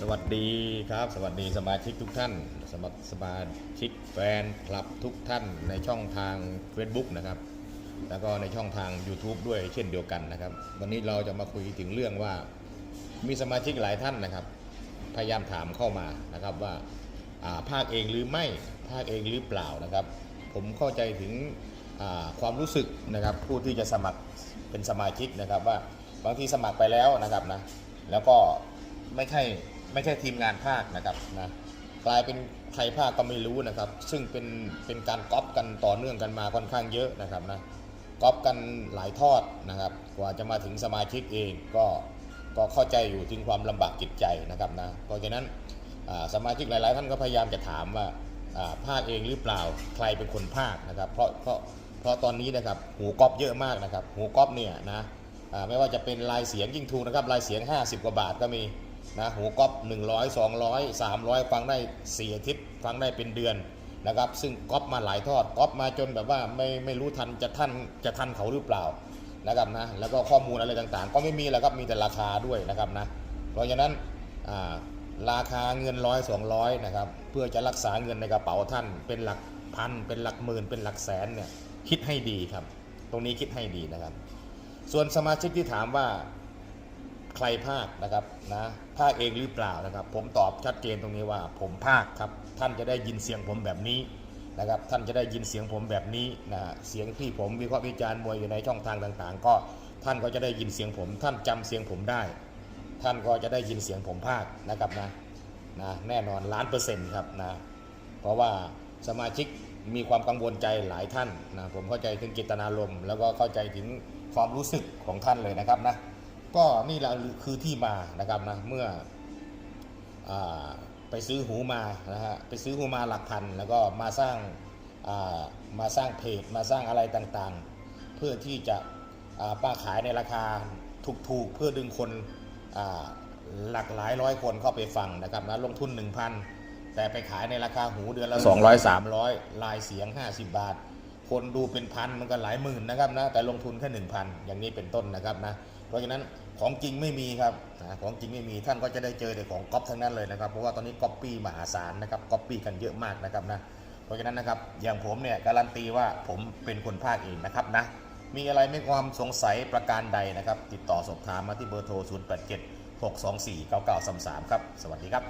สวัสดีครับ สวัสดีสมาชิกทุกท่านสมาสมาชิกแฟนคลับทุกท่านในช่องทาง Facebook นะครับ แล้วก็ในช่องทาง YouTube ด้วยเช่นเดียวกันนะครับ วันนี้เราจะมาคุยถึงเรื่องว่า มีสมาชิกหลายท่านนะครับ พยายามถามเข้ามานะครับว่าาภาคเองหรือไม่ภาคเองหรือเปล่านะครับ ผมเข้าใจถึงความรู้สึกนะครับ ผู้ที่จะสมัครเป็นสมาชิกนะครับว่าบางทีสมัครไปแล้วนะครับนะแล้วก็ไม่ใช่ ไม่ใช่ทีมงานภาคนะครับนะกลายเป็นใครภาคก็ไม่รู้นะครับ ซึ่งเป็นเป็นการก๊อปกันต่อเนื่องกันมาค่อนข้างเยอะนะครับนะก๊อปกันหลายทอดนะครับ กว่าจะมาถึงสมาชิกเองก็ก็เข้าใจอยู่ถึงความลำบากจิตใจนะครับนะเพราะฉะนั้นอ่าสมาชิกหลาย ๆ ท่านก็พยายามจะถามว่าอ่าภาคเองหรือเปล่าใครเป็นคนภาคนะครับ เพราะเพราะเพราะตอนนี้นะครับหูก๊อปเยอะมากนะครับหูก๊อปเนี่ยนะไม่ว่าจะเป็นลายเสียงยิ่งถูกนะครับลายเสียง 50 กว่าบาทก็มี นะหูก๊อป100 200 300 ฟังได้4อาทิตย์ฟังได้เป็นเดือนนะครับ ซึ่งก๊อปมาหลายทอดก๊อปมาจนแบบว่าไม่ไม่รู้ทันจะทันจะทันเขาหรือเปล่านะครับนะแล้วก็ข้อมูลอะไรต่างๆ ก็ไม่มีแล้วครับมีแต่ราคาด้วยนะครับนะเพราะฉะนั้นาราคาเงินร้อยสองร้อยนะครับเพื่อจะรักษาเงินในกระเป๋าท่าน เป็นหลักพันเป็นหลักหมื่นเป็นหลักแสนเนี่ยคิดให้ดีครับ ตรงนี้คิดให้ดีนะครับ ส่วนสมาชิกที่ถามว่า ใครภาคนะครับนะภาคเองหรือเปล่านะครับ ผมตอบชัดเจนตรงนี้ว่า ผมภาคครับ ท่านจะได้ยินเสียงผมแบบนี้นะครับ ท่านจะได้ยินเสียงผมแบบนี้นะเสียงที่ผมวิเคราะห์วิจารณ์มวยอยู่ในช่องทางต่างๆ ก็ท่านก็จะได้ยินเสียงผม ท่านจำเสียงผมได้ ท่านก็จะได้ยินเสียงผมภาคนะครับนะนะแน่นอนล้านเปอร์เซ็นต์ครับนะเพราะว่าสมาชิกมีความกังวลใจหลายท่านนะผมเข้าใจถึงเจตนารมณ์แล้วก็เข้าใจถึงความรู้สึกของท่านเลยนะครับนะ ก็นี่แหละคือที่มานะครับนะเมื่ออไปซื้อหูมานะฮะไปซื้อหูมาหลักพันแล้วก็มาสร้างมาสร้างเพจมาสร้างอะไรต่างๆ เพื่อที่จะป้าขายในราคาถูกๆ เพื่อดึงคนหลากหลายร้อยคนเข้าไปฟังนะครับนะลงทุน 1,000 แต่ไปขายในราคาหูเดือนละ 200 300 ลายเสียง 50 บาท คนดูเป็นพันมันก็หลายหมื่นนะครับนะแต่ลงทุนแค่ 1,000 อย่างนี้เป็นต้นนะครับนะเพราะฉะนั้น ของจริงไม่มีครับนะของจริงไม่มีท่านก็จะได้เจอแต่ของก๊อปทั้งนั้นเลยนะครับ เพราะว่าตอนนี้ก๊อปปี้มหาศาลนะครับก๊อปปี้กันเยอะมากนะครับนะ เพราะฉะนั้นนะครับอย่างผมเนี่ยการันตีว่าผมเป็นคนภาคเองนะครับนะ มีอะไรไม่ความสงสัยประการใดนะครับ ติดต่อสอบถามมาที่เบอร์โทร 087 624 9933 ครับ สวัสดีครับ